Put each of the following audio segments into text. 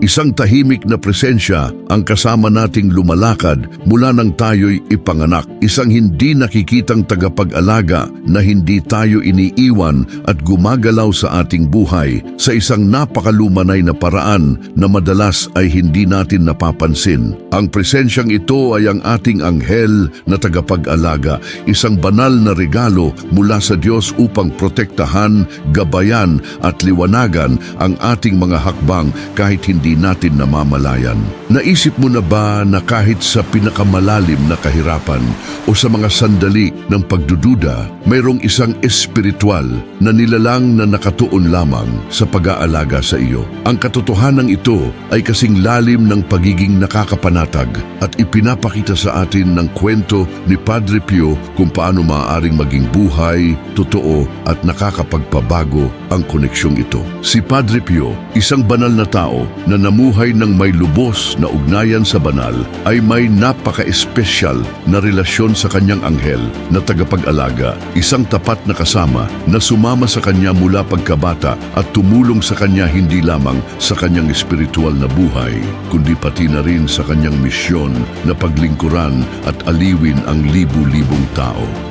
Isang tahimik na presensya ang kasama nating lumalakad mula nang tayo'y ipanganak. Isang hindi nakikitang tagapag-alaga na hindi tayo iniiwan at gumagalaw sa ating buhay sa isang napakalumanay na paraan na madalas ay hindi natin napapansin. Ang presensyang ito ay ang ating anghel na tagapag-alaga, isang banal na regalo mula sa Diyos upang protektahan, gabayan at liwanagan ang ating mga hakbang kahit hindi natin namamalayan. Naisip mo na ba na kahit sa pinakamalalim na kahirapan o sa mga sandali ng pagdududa, mayroong isang espiritual na nilalang na nakatuon lamang sa pag-aalaga sa iyo. Ang katotohanan ito ay kasing lalim ng pagiging nakakapanatag at ipinapakita sa atin ng kwento ni Padre Pio kung paano maaaring maging buhay, totoo at nakakapagpabago ang koneksyong ito. Si Padre Pio, isang banal na tao na namuhay ng may lubos na ugnayan sa banal, ay may napaka-espesyal na relasyon sa kanyang anghel na tagapag-alaga, isang tapat na kasama na sumama sa kanya mula pagkabata at tumulong sa kanya hindi lamang sa kanyang espiritual na buhay, kundi pati na rin sa kanyang misyon na paglingkuran at aliwin ang libu-libong tao.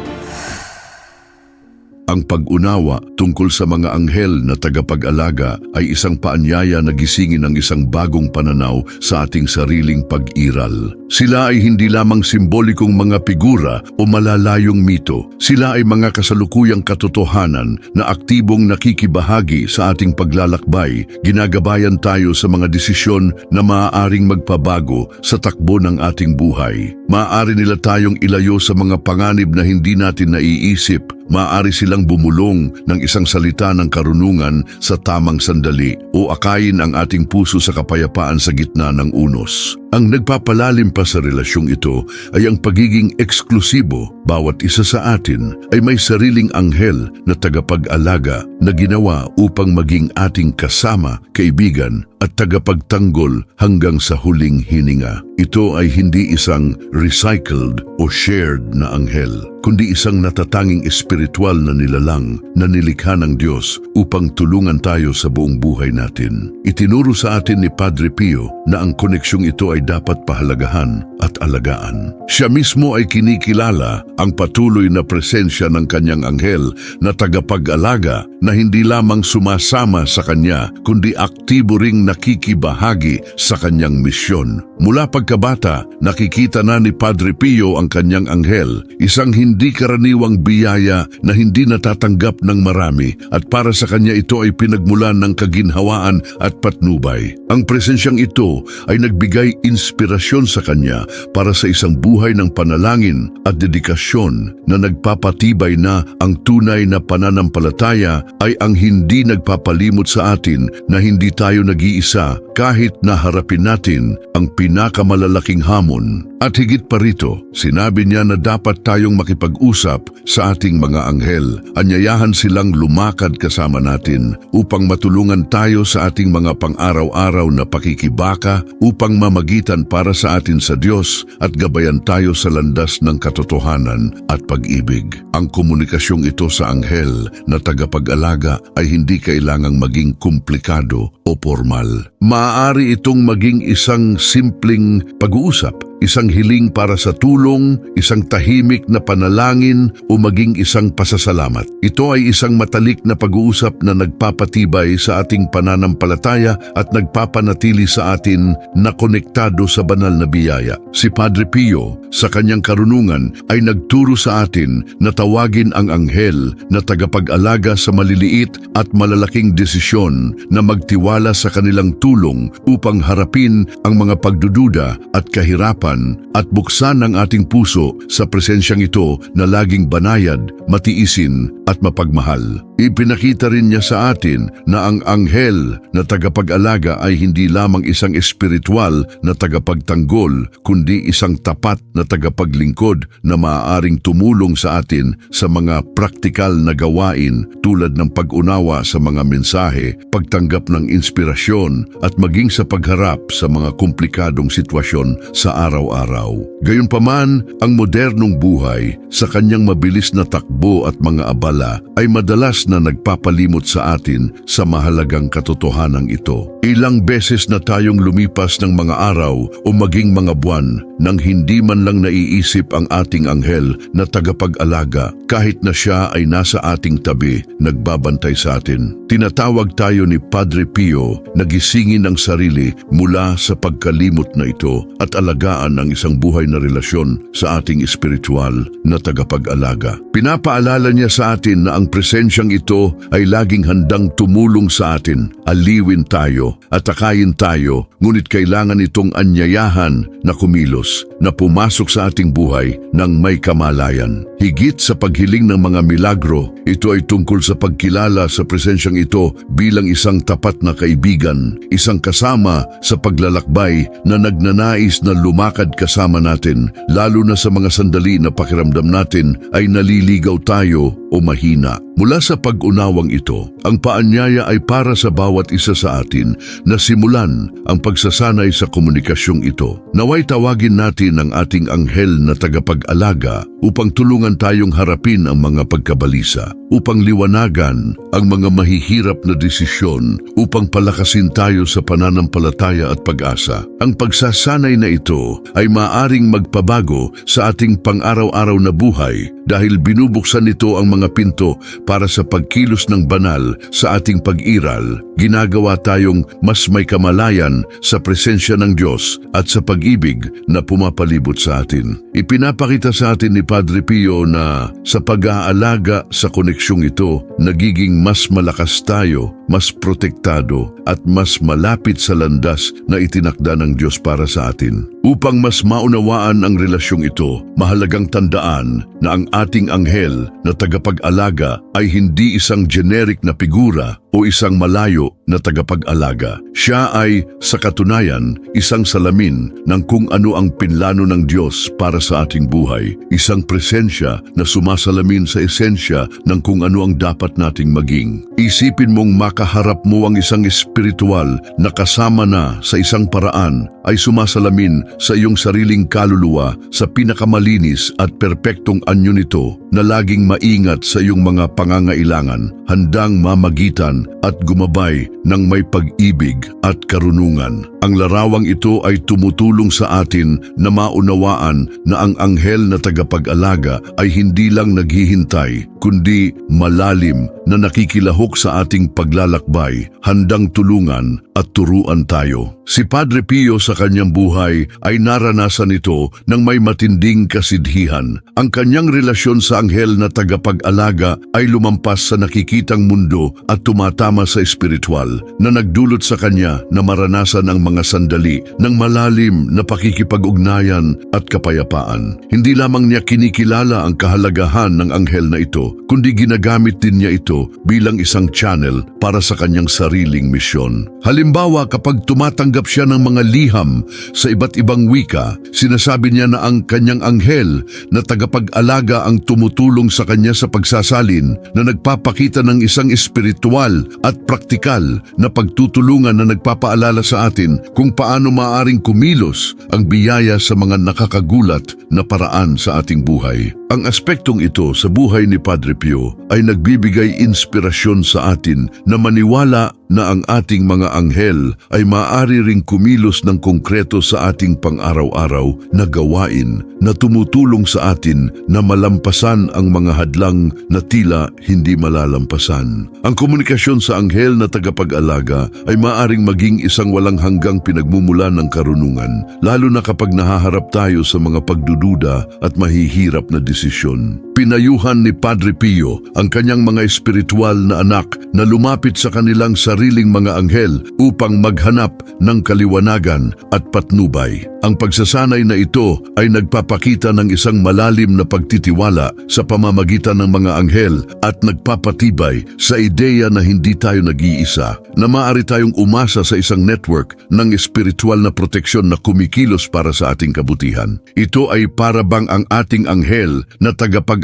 Ang pag-unawa tungkol sa mga anghel na tagapag-alaga ay isang paanyaya na gisingin ang isang bagong pananaw sa ating sariling pag-iral. Sila ay hindi lamang simbolikong mga figura o malalayong mito. Sila ay mga kasalukuyang katotohanan na aktibong nakikibahagi sa ating paglalakbay. Ginagabayan tayo sa mga desisyon na maaaring magpabago sa takbo ng ating buhay. Maaari nila tayong ilayo sa mga panganib na hindi natin naiisip maaari silang bumulong ng isang salita ng karunungan sa tamang sandali o akayin ang ating puso sa kapayapaan sa gitna ng unos. Ang nagpapalalim pa sa relasyong ito ay ang pagiging eksklusibo. Bawat isa sa atin ay may sariling anghel na tagapag-alaga na ginawa upang maging ating kasama, kaibigan at tagapagtanggol hanggang sa huling hininga. Ito ay hindi isang recycled o shared na anghel, kundi isang natatanging espiritual na nilalang na nilikha ng Diyos upang tulungan tayo sa buong buhay natin. Itinuro sa atin ni Padre Pio na ang koneksyong ito ay dapat pahalagahan at alagaan. Siya mismo ay kinikilala ang patuloy na presensya ng kanyang anghel na tagapag-alaga na hindi lamang sumasama sa kanya kundi aktibo ring nakikibahagi sa kanyang misyon. Mula pagkabata, nakikita na ni Padre Pio ang kanyang anghel, isang hindi karaniwang biyaya na hindi natatanggap ng marami at para sa kanya ito ay pinagmulan ng kaginhawaan at patnubay. Ang presensyang ito ay nagbigay inspirasyon sa kanya para sa isang buhay ng panalangin at dedikasyon na nagpapatibay na ang tunay na pananampalataya ay ang hindi nagpapalimot sa atin na hindi tayo nag-iisa kahit na harapin natin ang pinakamalalaking hamon. At higit pa rito, sinabi niya na dapat tayong makipag-usap sa ating mga anghel. Anyayahan silang lumakad kasama natin upang matulungan tayo sa ating mga pang-araw-araw na pakikibaka upang mamagitan para sa atin sa Diyos at gabayan tayo sa landas ng katotohanan at pag-ibig. Ang komunikasyong ito sa anghel na tagapag-alaga ay hindi kailangang maging komplikado o formal. Maaari itong maging isang simpleng pag-uusap isang hiling para sa tulong, isang tahimik na panalangin o maging isang pasasalamat. Ito ay isang matalik na pag-uusap na nagpapatibay sa ating pananampalataya at nagpapanatili sa atin na konektado sa banal na biyaya. Si Padre Pio, sa kanyang karunungan, ay nagturo sa atin na tawagin ang anghel na tagapag-alaga sa maliliit at malalaking desisyon na magtiwala sa kanilang tulong upang harapin ang mga pagdududa at kahirapan at buksan ang ating puso sa presensyang ito na laging banayad, matiisin at mapagmahal. Ipinakita rin niya sa atin na ang anghel na tagapag-alaga ay hindi lamang isang espiritual na tagapagtanggol, kundi isang tapat na tagapaglingkod na maaaring tumulong sa atin sa mga praktikal na gawain tulad ng pag-unawa sa mga mensahe, pagtanggap ng inspirasyon at maging sa pagharap sa mga komplikadong sitwasyon sa araw pang-araw-araw. Gayunpaman, ang modernong buhay sa kanyang mabilis na takbo at mga abala ay madalas na nagpapalimot sa atin sa mahalagang katotohanan ito. Ilang beses na tayong lumipas ng mga araw o maging mga buwan nang hindi man lang naiisip ang ating anghel na tagapag-alaga kahit na siya ay nasa ating tabi nagbabantay sa atin. Tinatawag tayo ni Padre Pio na gisingin ang sarili mula sa pagkalimot na ito at alagaan ang isang buhay na relasyon sa ating espiritual na tagapag-alaga. Pinapaalala niya sa atin na ang presensyang ito ay laging handang tumulong sa atin, aliwin tayo at takayin tayo, ngunit kailangan itong anyayahan na kumilos, na pumasok sa ating buhay ng may kamalayan. Higit sa paghiling ng mga milagro, ito ay tungkol sa pagkilala sa presensyang ito bilang isang tapat na kaibigan, isang kasama sa paglalakbay na nagnanais na lumakad kasama natin, lalo na sa mga sandali na pakiramdam natin ay naliligaw tayo o mahina. Mula sa pag-unawang ito, ang paanyaya ay para sa bawat isa sa atin na simulan ang pagsasanay sa komunikasyong ito. Naway tawagin natin ang ating anghel na tagapag-alaga upang tulungan tayong harapin ang mga pagkabalisa, upang liwanagan ang mga mahihirap na desisyon, upang palakasin tayo sa pananampalataya at pag-asa. Ang pagsasanay na ito ay maaring magpabago sa ating pang-araw-araw na buhay dahil binubuksan nito ang mga pinto para sa pagkilos ng banal sa ating pag-iral. Ginagawa tayong mas may kamalayan sa presensya ng Diyos at sa pag-ibig na pumapalibot sa atin. Ipinapakita sa atin ni Padre Pio na sa pag-aalaga sa koneksyong ito, nagiging mas malakas tayo, mas protektado at mas malapit sa landas na itinakda ng Diyos para sa atin. Upang mas maunawaan ang relasyong ito, mahalagang tandaan na ang ating anghel na tagapag-alaga ay hindi isang generic na figura o isang malayo na tagapag-alaga. Siya ay, sa katunayan, isang salamin ng kung ano ang pinlano ng Diyos para sa ating buhay. Isang presensya na sumasalamin sa esensya ng kung ano ang dapat nating maging. Isipin mong makaharap mo ang isang espiritual na kasama na sa isang paraan ay sumasalamin sa iyong sariling kaluluwa sa pinakamalinis at perpektong anyo nito na laging maingat sa iyong mga pangangailangan, handang mamagitan at gumabay ng may pag-ibig at karunungan. Ang larawang ito ay tumutulong sa atin na maunawaan na ang anghel na tagapag-alaga ay hindi lang naghihintay, kundi malalim na nakikilahok sa ating paglalakbay, handang tulungan at turuan tayo. Si Padre Pio sa kanyang buhay ay naranasan ito ng may matinding kasidhihan. Ang kanyang relasyon sa anghel na tagapag-alaga ay lumampas sa nakikitang mundo at tumatama sa espiritual na nagdulot sa kanya na maranasan ang mga sandali ng malalim na pakikipag-ugnayan at kapayapaan. Hindi lamang niya kinikilala ang kahalagahan ng anghel na ito, kundi ginagamit din niya ito bilang isang channel para sa kanyang sariling misyon. Halimbawa kapag tumatanggap siya ng mga liham sa iba't ibang wika, sinasabi niya na ang kanyang anghel na tagapag-alaga ang tumutulong sa kanya sa pagsasalin na nagpapakita ng isang espiritual at praktikal na pagtutulungan na nagpapaalala sa atin kung paano maaaring kumilos ang biyaya sa mga nakakagulat na paraan sa ating buhay. Ang aspektong ito sa buhay ni Padre Pio ay nagbibigay inspirasyon sa atin na maniwala na ang ating mga anghel ay maaari ring kumilos ng konkreto sa ating pang-araw-araw na gawain na tumutulong sa atin na malampasan ang mga hadlang na tila hindi malalampasan. Ang komunikasyon sa anghel na tagapag-alaga ay maaring maging isang walang hanggang pinagmumula ng karunungan, lalo na kapag nahaharap tayo sa mga pagdududa at mahihirap na desisyon. Pinayuhan ni Padre Pio ang kanyang mga espiritual na anak na lumapit sa kanilang sariling mga anghel upang maghanap ng kaliwanagan at patnubay. Ang pagsasanay na ito ay nagpapakita ng isang malalim na pagtitiwala sa pamamagitan ng mga anghel at nagpapatibay sa ideya na hindi tayo nag-iisa, na maaari tayong umasa sa isang network ng espiritual na proteksyon na kumikilos para sa ating kabutihan. Ito ay para bang ang ating anghel na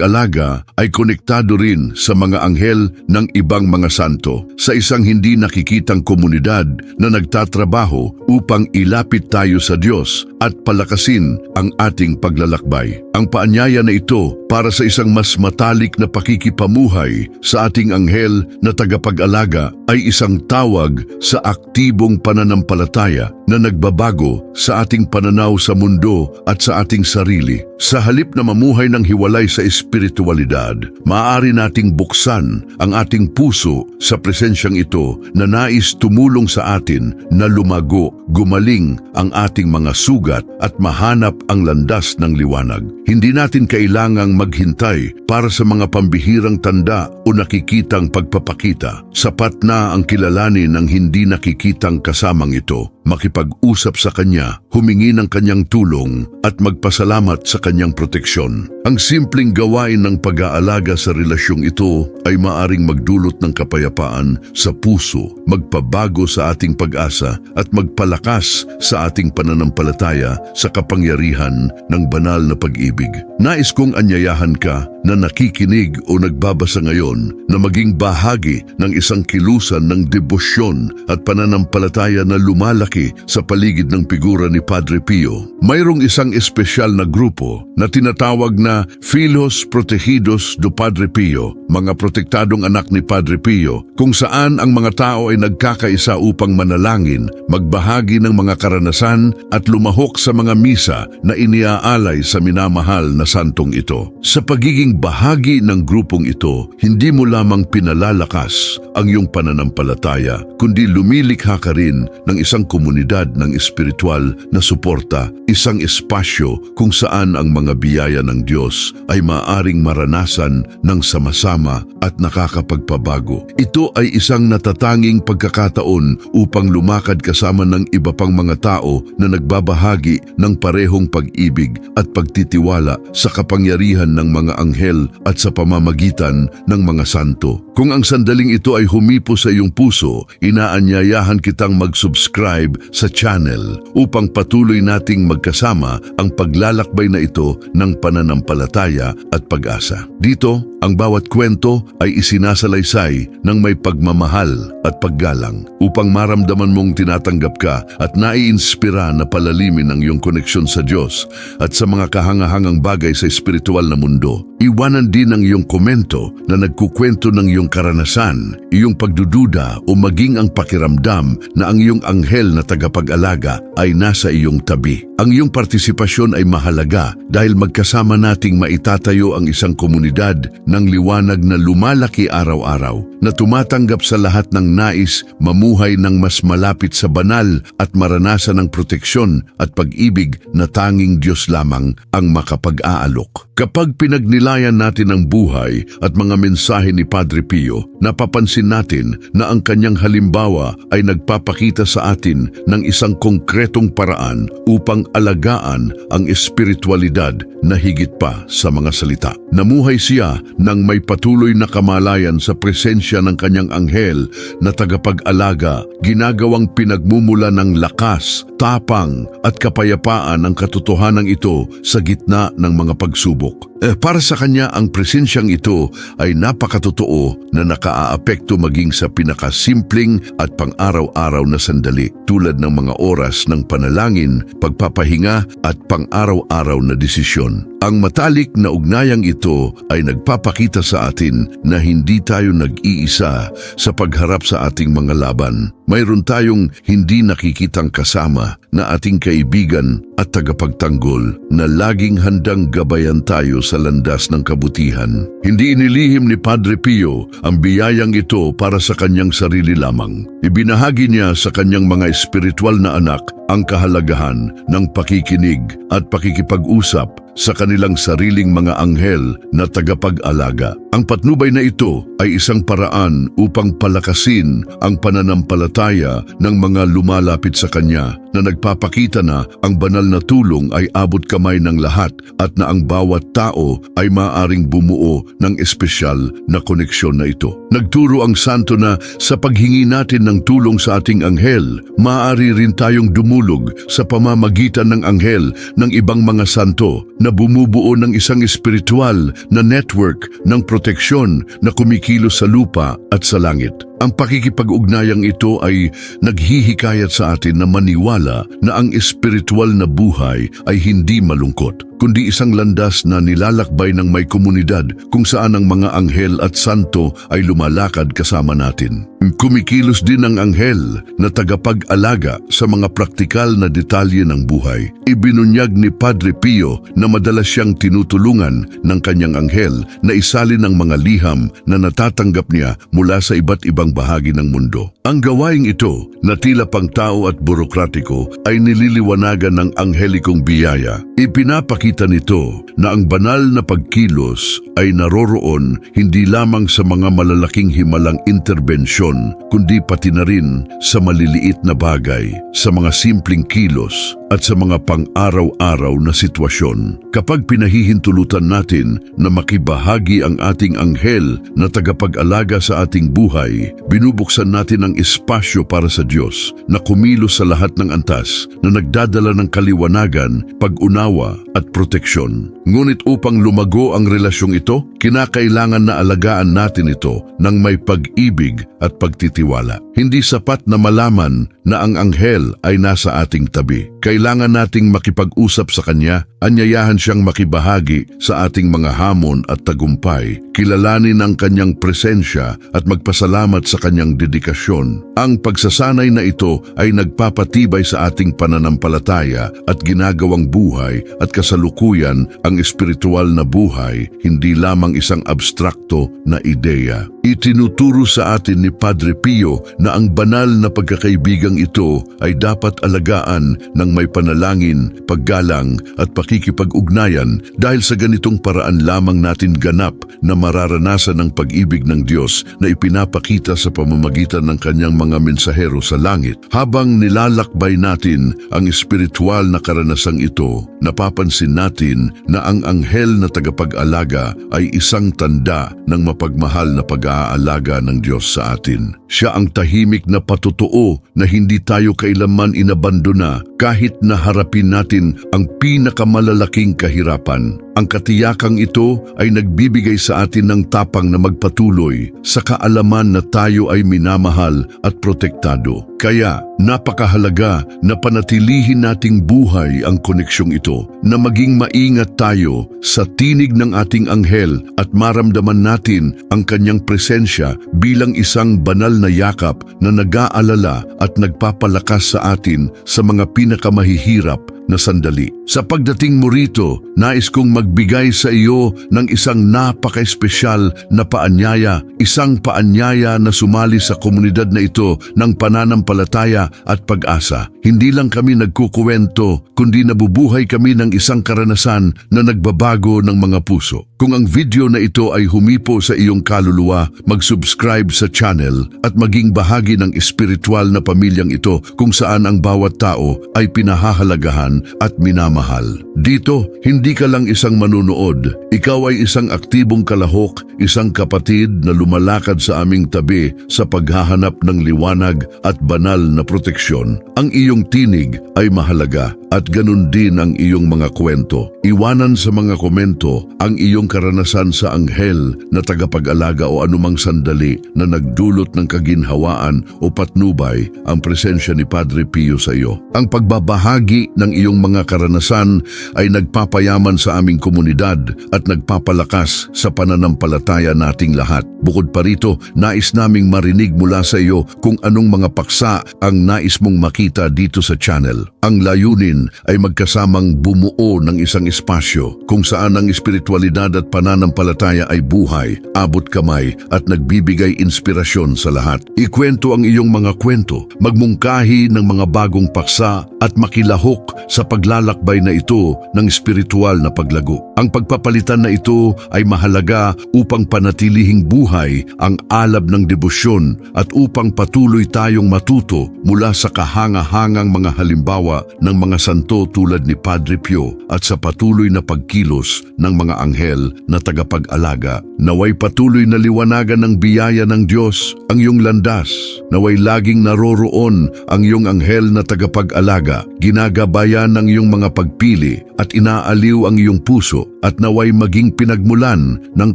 tagapag-alaga ay konektado rin sa mga anghel ng ibang mga santo sa isang hindi nakikitang komunidad na nagtatrabaho upang ilapit tayo sa Diyos at palakasin ang ating paglalakbay. Ang paanyaya na ito para sa isang mas matalik na pakikipamuhay sa ating anghel na tagapag-alaga ay isang tawag sa aktibong pananampalataya na nagbabago sa ating pananaw sa mundo at sa ating sarili. Sa halip na mamuhay ng hiwalay sa espiritualidad, maaari nating buksan ang ating puso sa presensyang ito na nais tumulong sa atin na lumago, gumaling ang ating mga sugat at mahanap ang landas ng liwanag. Hindi natin kailangang maghintay para sa mga pambihirang tanda o nakikitang pagpapakita. Sapat na ang kilalanin ng hindi nakikitang kasamang ito makipag-usap sa kanya, humingi ng kanyang tulong at magpasalamat sa kanyang proteksyon. Ang simpleng gawain ng pag-aalaga sa relasyong ito ay maaring magdulot ng kapayapaan sa puso, magpabago sa ating pag-asa at magpalakas sa ating pananampalataya sa kapangyarihan ng banal na pag-ibig. Nais kong anyayahan ka na nakikinig o nagbabasa ngayon na maging bahagi ng isang kilusan ng debosyon at pananampalataya na lumalaki sa paligid ng figura ni Padre Pio. Mayroong isang espesyal na grupo na tinatawag na Filos Protegidos do Padre Pio, mga protektadong anak ni Padre Pio, kung saan ang mga tao ay nagkakaisa upang manalangin, magbahagi ng mga karanasan at lumahok sa mga misa na iniaalay sa minamahal na santong ito. Sa pagiging bahagi ng grupong ito, hindi mo lamang pinalalakas ang iyong pananampalataya, kundi lumilikha ka rin ng isang komunidad ng espiritual na suporta, isang espasyo kung saan ang mga biyaya ng Diyos ay maaring maranasan ng sama-sama at nakakapagpabago. Ito ay isang natatanging pagkakataon upang lumakad kasama ng iba pang mga tao na nagbabahagi ng parehong pag-ibig at pagtitiwala sa kapangyarihan ng mga anghel at sa pamamagitan ng mga santo. Kung ang sandaling ito ay humipo sa iyong puso, inaanyayahan kitang mag-subscribe sa channel upang patuloy nating magkasama ang paglalakbay na ito ng pananampalataya at pag-asa. Dito, ang bawat kwento ay isinasalaysay ng may pagmamahal at paggalang upang maramdaman mong tinatanggap ka at naiinspira na palalimin ang iyong koneksyon sa Diyos at sa mga kahangahangang bagay sa espiritual na mundo. Iwanan din ang iyong komento na nagkukwento ng iyong karanasan, iyong pagdududa o maging ang pakiramdam na ang iyong anghel na tagapag-alaga ay nasa iyong tabi. Ang iyong partisipasyon ay mahalaga dahil magkasama nating maitatayo ang isang komunidad ng liwanag na lumalaki araw-araw na tumatanggap sa lahat ng nais mamuhay ng mas malapit sa banal at maranasan ng proteksyon at pag-ibig na tanging Diyos lamang ang makapag-aalok. Kapag pinagnilayan natin ang buhay at mga mensahe ni Padre Pio, napapansin natin na ang kanyang halimbawa ay nagpapakita sa atin ng isang konkretong paraan upang alagaan ang espiritualidad na higit pa sa mga salita. Namuhay siya nang may patuloy na kamalayan sa presensya ng kanyang anghel na tagapag-alaga, ginagawang pinagmumula ng lakas, tapang at kapayapaan ang katotohanan ito sa gitna ng mga pagsubok. Eh, para sa kanya, ang presensyang ito ay napakatotoo na nakaaapekto maging sa pinakasimpleng at pang-araw-araw na sandali tulad ng mga oras ng panalangin, pagpapahinga at pang-araw-araw na desisyon. Ang matalik na ugnayang ito ay nagpapakita sa atin na hindi tayo nag-iisa sa pagharap sa ating mga laban. Mayroon tayong hindi nakikitang kasama na ating kaibigan at tagapagtanggol na laging handang gabayan tayo sa landas ng kabutihan. Hindi inilihim ni Padre Pio ang biyayang ito para sa kanyang sarili lamang. Ibinahagi niya sa kanyang mga espiritual na anak ang kahalagahan ng pakikinig at pakikipag-usap sa kanilang sariling mga anghel na tagapag-alaga. Ang patnubay na ito ay isang paraan upang palakasin ang pananampalataya ng mga lumalapit sa Kanya na nagpapakita na ang banal na tulong ay abot kamay ng lahat at na ang bawat tao ay maaring bumuo ng espesyal na koneksyon na ito. Nagturo ang santo na sa paghingi natin ng tulong sa ating anghel, maaari rin tayong dumulog sa pamamagitan ng anghel ng ibang mga santo na bumubuo ng isang espiritual na network ng proteksyon na kumikilos sa lupa at sa langit. Ang pakikipag-ugnayang ito ay naghihikayat sa atin na maniwala na ang espiritual na buhay ay hindi malungkot, kundi isang landas na nilalakbay ng may komunidad kung saan ang mga anghel at santo ay lumalakad kasama natin. Kumikilos din ang anghel na tagapag-alaga sa mga praktikal na detalye ng buhay. Ibinunyag ni Padre Pio na madalas siyang tinutulungan ng kanyang anghel na isalin ang mga liham na natatanggap niya mula sa iba't ibang bahagi ng mundo. Ang gawaing ito na tila pang tao at burokratiko ay nililiwanagan ng anghelikong biyaya. Ipinapakita nito na ang banal na pagkilos ay naroroon hindi lamang sa mga malalaking himalang interbensyon, kundi pati na rin sa maliliit na bagay, sa mga simpleng kilos at sa mga pang-araw-araw na sitwasyon. Kapag pinahihintulutan natin na makibahagi ang ating anghel na tagapag-alaga sa ating buhay, binubuksan natin ang espasyo para sa Diyos na kumilos sa lahat ng antas na nagdadala ng kaliwanagan, pag-unawa at proteksyon. Ngunit upang lumago ang relasyong ito, kinakailangan na alagaan natin ito ng may pag-ibig at pagtitiwala. Hindi sapat na malaman na ang anghel ay nasa ating tabi. Kailangan nating makipag-usap sa kanya, anyayahan siyang makibahagi sa ating mga hamon at tagumpay, kilalanin ang kanyang presensya at magpasalamat sa kanyang dedikasyon. Ang pagsasanay na ito ay nagpapatibay sa ating pananampalataya at ginagawang buhay at kasalukuyan ang espiritual na buhay, hindi lamang isang abstrakto na ideya. Itinuturo sa atin ni Padre Pio na ang banal na pagkakaibigang ito ay dapat alagaan ng may panalangin, paggalang at pakikipag-ugnayan dahil sa ganitong paraan lamang natin ganap na mararanasan ang pag-ibig ng Diyos na ipinapakita sa pamamagitan ng kanyang mga mensahero sa langit. Habang nilalakbay natin ang espiritual na karanasang ito, napapansin natin na ang anghel na tagapag-alaga ay isang tanda ng mapagmahal na pag-aalaga ng Diyos sa atin. Siya ang tahimik na patutuo na hindi tayo kailanman inabandona kahit na harapin natin ang pinakamalalaking kahirapan. Ang katiyakang ito ay nagbibigay sa atin ng tapang na magpatuloy sa kaalaman na tayo ay minamahal at protektado. Kaya napakahalaga na panatilihin nating buhay ang koneksyong ito, na maging maingat tayo sa tinig ng ating anghel at maramdaman natin ang kanyang presensya bilang isang banal na yakap na nag-aalala at nagpapalakas sa atin sa mga pinakamahihirap na sandali. Sa pagdating mo rito, nais kong magbigay sa iyo ng isang napaka-espesyal na paanyaya, isang paanyaya na sumali sa komunidad na ito ng pananampalataya at pag-asa. Hindi lang kami nagkukuwento, kundi nabubuhay kami ng isang karanasan na nagbabago ng mga puso. Kung ang video na ito ay humipo sa iyong kaluluwa, mag-subscribe sa channel at maging bahagi ng espiritual na pamilyang ito kung saan ang bawat tao ay pinahahalagahan at minamahal. Dito, hindi ka lang isang manunood. Ikaw ay isang aktibong kalahok, isang kapatid na lumalakad sa aming tabi sa paghahanap ng liwanag at banal na proteksyon. Ang iyong tinig ay mahalaga at ganun din ang iyong mga kwento. Iwanan sa mga komento ang iyong karanasan sa anghel na tagapag-alaga o anumang sandali na nagdulot ng kaginhawaan o patnubay ang presensya ni Padre Pio sa iyo. Ang pagbabahagi ng iyong mga karanasan ay nagpapayaman sa aming komunidad at nagpapalakas sa pananampalataya nating lahat. Bukod pa rito, nais naming marinig mula sa iyo kung anong mga paksa ang nais mong makita dito sa channel. Ang layunin ay magkasamang bumuo ng isang espasyo kung saan ang espiritualidad at pananampalataya ay buhay, abot kamay at nagbibigay inspirasyon sa lahat. Ikwento ang iyong mga kwento, magmungkahi ng mga bagong paksa at makilahok sa paglalakbay na ito ng espiritual na paglago. Ang pagpapalitan na ito ay mahalaga upang panatilihing buhay ang alab ng debosyon at upang patuloy tayong matuto mula sa kahanga-hangang mga halimbawa ng mga santo tulad ni Padre Pio at sa patuloy na pagkilos ng mga anghel na tagapag-alaga. Naway patuloy na liwanagan ng biyaya ng Diyos ang iyong landas. Naway laging naroroon ang iyong anghel na tagapag-alaga, ginagabayan ng iyong mga pagpili at inaaliw ang iyong puso at naway maging pinagmulan ng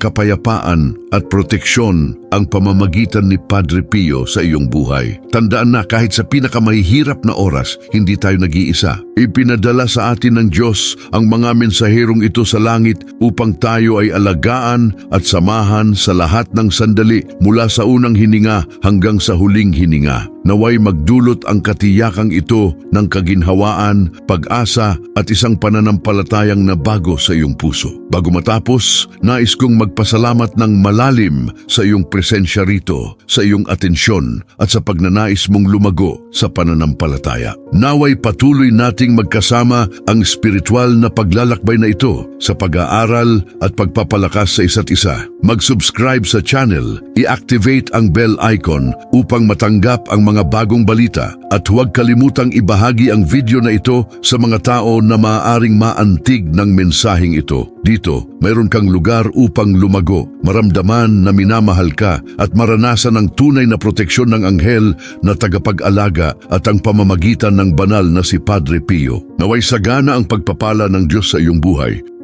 kapayapaan at proteksyon ang pamamagitan ni Padre Pio sa iyong buhay. Tandaan na kahit sa pinakamahihirap na oras, hindi tayo nag-iisa. Ipinadala sa atin ng Diyos ang mga mensaherong ito sa langit upang tayo ay alagaan at samahan sa lahat ng sandali mula sa unang hininga hanggang sa huling hininga. Naway magdulot ang katiyakang ito ng kaginhawaan, pag-asa at isang pananampalatayang na bago sa iyong puso. Bago matapos, nais kong magpasalamat ng malalim sa iyong presensya rito, sa iyong atensyon at sa pagnanais mong lumago sa pananampalataya. Naway patuloy nating magkasama ang spiritual na paglalakbay na ito sa pag-aaral at pagpapalakas sa isa't isa. Mag-subscribe sa channel, i-activate ang bell icon upang matanggap ang mga bagong balita at huwag kalimutang ibahagi ang video na ito sa mga tao na maaaring maantig ng mensaheng ito. Dito, mayroon kang lugar upang lumago, maramdaman na minamahal ka at maranasan ang tunay na proteksyon ng anghel na tagapag-alaga at ang pamamagitan ng banal na si Padre Pio. Naway sagana ang pagpapala ng Diyos sa iyong buhay.